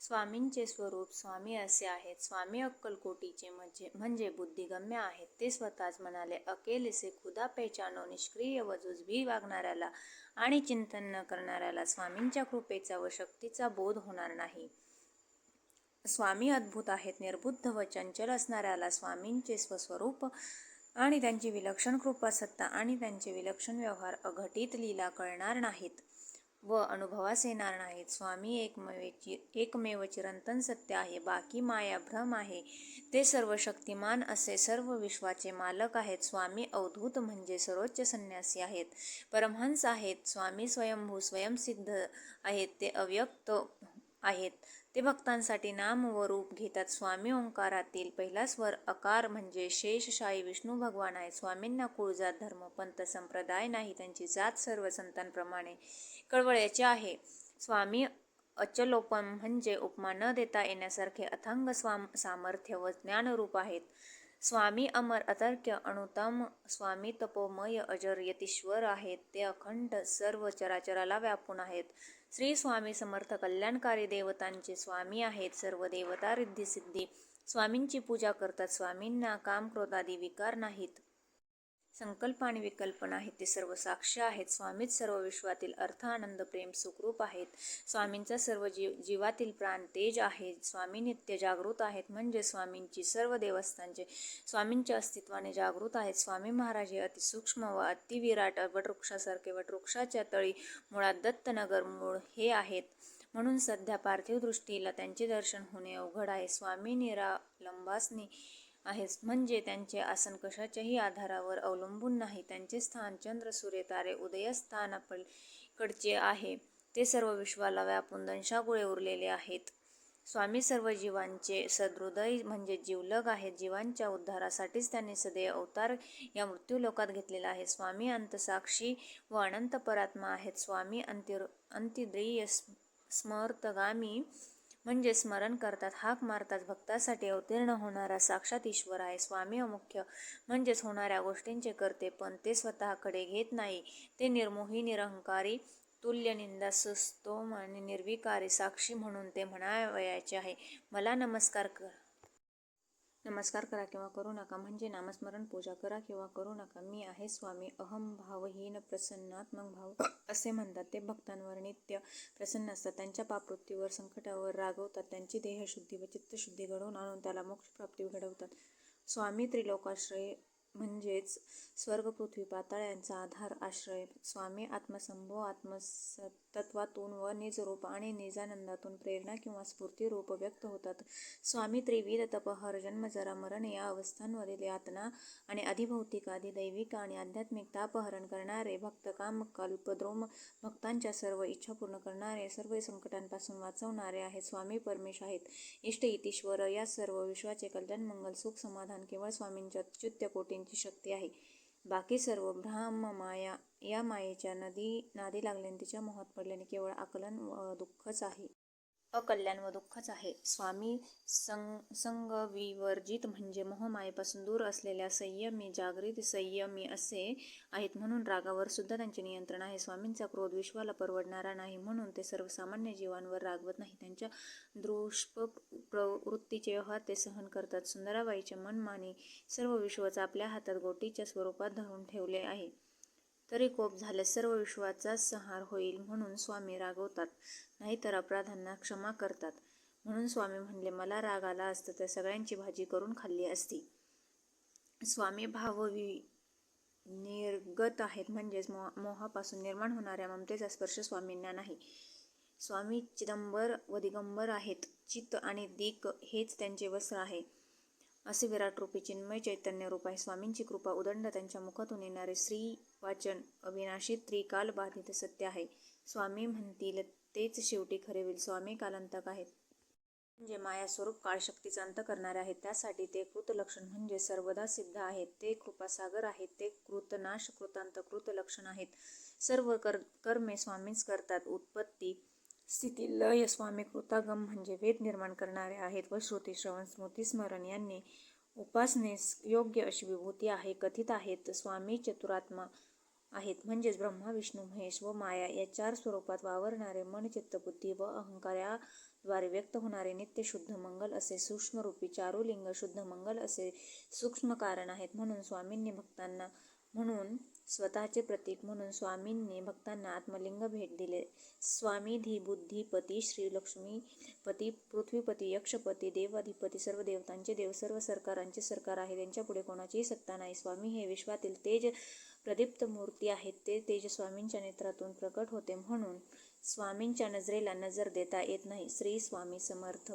स्वामींचे स्वरूप स्वामी असे आहेत. स्वामी अक्कलकोटीचे म्हणजे म्हणजे बुद्धिगम्य आहेत. ते स्वतःच म्हणाले अकेलेसे खुदा पेचानो निष्क्रिय व जुजबी वागणाऱ्याला आणि चिंतन न करणाऱ्याला स्वामींच्या कृपेचा व शक्तीचा बोध होणार नाही. स्वामी अद्भुत आहेत. निर्बुद्ध व चंचल असणाऱ्याला स्वामींचे स्वस्वरूप आणि त्यांची विलक्षण कृपा सत्ता आणि त्यांचे विलक्षण व्यवहार अघटित लीला कळणार नाहीत. व अनुभवास येणार नाहीत. स्वामी एकमेवची एकमेव चिरंतन सत्य आहे. बाकी माया भ्रम आहे. ते सर्व शक्तिमान असे सर्व विश्वाचे मालक आहेत. स्वामी अवधूत म्हणजे सर्वोच्च संन्यासी आहेत. परमहंस आहेत. स्वामी स्वयंभू स्वयंसिद्ध आहेत. ते अव्यक्त आहेत. ते भक्तांसाठी नाम व रूप घेतात स्वामी ओंकारातील पहिला स्वर अकार म्हणजे शेषशाही विष्णू भगवान आहे स्वामींना कुळजात धर्म पंत संप्रदाय नाही त्यांची जात सर्व संतांप्रमाणे कळवळ्याची आहे. स्वामी अचलोपम म्हणजे उपमा न देता येण्यासारखे अथंग स्वाम सामर्थ्य व ज्ञानरूप आहेत. स्वामी अमर अतर्क्य अणुतम स्वामी तपोमय अजर यतीश्वर आहेत. ते अखंड सर्व चराचराला व्यापून आहेत. श्री स्वामी समर्थ कल्याणकारी देवतांचे स्वामी आहेत. सर्व देवता रिद्धी सिद्धी. स्वामींची पूजा करतात. स्वामींना काम क्रोधादी विकार नाहीत. संकल्प आणि विकल्पना आहेत ते सर्व साक्ष आहेत. स्वामीच सर्व विश्वातील अर्थ आनंद प्रेम सुखरूप आहेत. स्वामींचा सर्व जीव जीवातील प्राण तेज आहे स्वामी नित्य जागृत आहेत. म्हणजे स्वामींची सर्व देवस्थानचे स्वामींच्या अस्तित्वाने जागृत आहेत. स्वामी महाराज हे अतिसूक्ष्म व अतिविराट वटवृक्षासारखे वटवृक्षाच्या तळी मुळात दत्तनगर मूळ हे आहेत. म्हणून सध्या पार्थिव दृष्टीला त्यांचे दर्शन होणे अवघड आहे. स्वामी निरालंबासनी आहेच. म्हणजे त्यांचे आसन कशाच्याही आधारावर अवलंबून नाही. त्यांचे स्थान चंद्र सूर्य तारे उदयस्थानापलीकडचे आहे. ते सर्व विश्वाला व्यापून दंशागुळे उरलेले आहेत. स्वामी सर्व जीवांचे सदृदय म्हणजे जीवलग आहेत. जीवांच्या उद्धारासाठीच त्यांनी सदैव अवतार या मृत्यूलोकात घेतलेला आहे. स्वामी अंतसाक्षी व अनंत परात्मा आहेत. स्वामी अंतिर अंतिद्रिय स्मर्तगामी म्हणजे स्मरण करतात हाक मारतात भक्तासाठी अवतीर्ण होणारा साक्षात ईश्वर आहे. स्वामी अमुख्य म्हणजेच होणाऱ्या गोष्टींचे करते पण ते स्वतःकडे घेत नाही. ते निर्मोही निरहंकारी तुल्य निंदा सुस्तोम आणि निर्विकारी साक्षी म्हणून ते म्हणावयाचे आहे. मला नमस्कार कर. नमस्कार करा किंवा करू नका. म्हणजे नामस्मरण पूजा करा किंवा करू नका. मी आहे स्वामी अहम भावहीन प्रसन्नात्मक भाव असे म्हणतात ते भक्तांवर नित्य प्रसन्न असतात. त्यांच्या पापवृत्तीवर संकटावर रागवतात. त्यांची देहशुद्धी व चित्तशुद्धी घडवून आणून त्याला मोक्षप्राप्ती घडवतात. स्वामी त्रिलोकाश्रय म्हणजेच स्वर्ग पृथ्वी पाताळ यांचा आधार आश्रय स्वामी आत्मसंभव आत्मतत्वातून व निजरूप आणि निजानंदातून प्रेरणा किंवा स्फूर्तीरूप व्यक्त होतात. स्वामी त्रिविध तपहर जन्मजरा मरण या अवस्थांमधील यातना आणि अधिभौतिक दैविक आणि आध्यात्मिक तापहरण करणारे भक्त काम कल्पद्रोम भक्तांच्या सर्व इच्छा पूर्ण करणारे सर्व संकटांपासून वाचवणारे आहेत स्वामी परमेश आहेत. इष्ट इतिश्वर या सर्व विश्वाचे कल्याण मंगल सुख समाधान केवळ स्वामींच्या अच्युत्य कोटी त्यांची शक्ती आहे. बाकी सर्व ब्रह्म माया या मायेच्या नदी नादी लागल्याने तिच्या मोहात पडल्याने केवळ आकलन व दुःखच आहे. अकल्याण व दुःखच आहे. स्वामी संग संगविवर्जित म्हणजे मोहमायेपासून दूर असलेल्या संयमी जागृत संयमी असे आहेत म्हणून रागावर सुद्धा त्यांचे नियंत्रण आहे. स्वामींचा क्रोध विश्वाला परवडणारा नाही म्हणून ते सर्वसामान्य जीवांवर रागवत नाही. त्यांच्या दृष्प प्रवृत्तीचे व्यवहार ते सहन करतात. सुंदराबाईचे मनमानी सर्व विश्वच आपल्या हातात गोटीच्या स्वरूपात धरून ठेवले आहे. तरी कोप झाल्यास सर्व विश्वाचा संहार होईल म्हणून स्वामी रागवतात नाहीतर अपराधांना क्षमा करतात. म्हणून स्वामी म्हणले मला राग आला असतं तर सगळ्यांची भाजी करून खाल्ली असती. स्वामी भाववी निर्गत आहेत म्हणजेच मोह मोहापासून निर्माण होणाऱ्या ममतेचा स्पर्श स्वामींना नाही. स्वामी चिदंबर व दिगंबर आहेत. चित्त आणि दिक हेच त्यांचे वस्त्र आहे. असे विराट रूपी चिन्मय चैतन्य रूप आहे. स्वामींची कृपा उदंड त्यांच्या मुखातून येणारे श्री वाचन. अविनाशी त्रिकाल बाधित सत्य आहे. स्वामी म्हणतील तेच शेवटी खरे होईल. स्वामी कालांतक आहेत. म्हणजे माया स्वरूप काळशक्तीचा अंत करणारे आहेत त्यासाठी ते कृतलक्षण म्हणजे सर्वदा सिद्ध आहेत. ते कृपासागर आहेत. ते कृतनाश कृतांत कृतलक्षण आहेत. सर्व कर कर्मे स्वामीच करतात. उत्पत्ती स्थिती लय स्वामी कृतागम म्हणजे वेद निर्माण करणारे आहेत. व श्रुती श्रवण स्मृती स्मरण यांनी उपासनेस योग्य अशी विभूती आहे कथित आहेत. स्वामी चतुरात्मा आहेत. म्हणजेच ब्रह्मा विष्णू महेश व माया या चार स्वरूपात वावरणारे मन चित्तबुद्धी व अहंकार याद्वारे व्यक्त होणारे नित्य शुद्ध मंगल असे सूक्ष्मरूपी चारुलिंग शुद्ध मंगल असे सूक्ष्म कारण आहेत. म्हणून स्वामींनी भक्तांना म्हणून स्वतःचे प्रतीक म्हणून स्वामींनी भक्तांना आत्मलिंग भेट दिले. स्वामीधी बुद्धिपती श्री लक्ष्मीपती पृथ्वीपती यक्षपती देवाधिपती सर्व देवतांचे देव सर्व सरकारांचे सरकार आहे. त्यांच्यापुढे कोणाचीही सत्ता नाही. स्वामी हे विश्वातील तेज प्रदीप्त मूर्ती आहेत ते तेज स्वामींच्या नेत्रातून प्रकट होते म्हणून स्वामींच्या नजरेला नजर देता येत नाही. श्री स्वामी समर्थ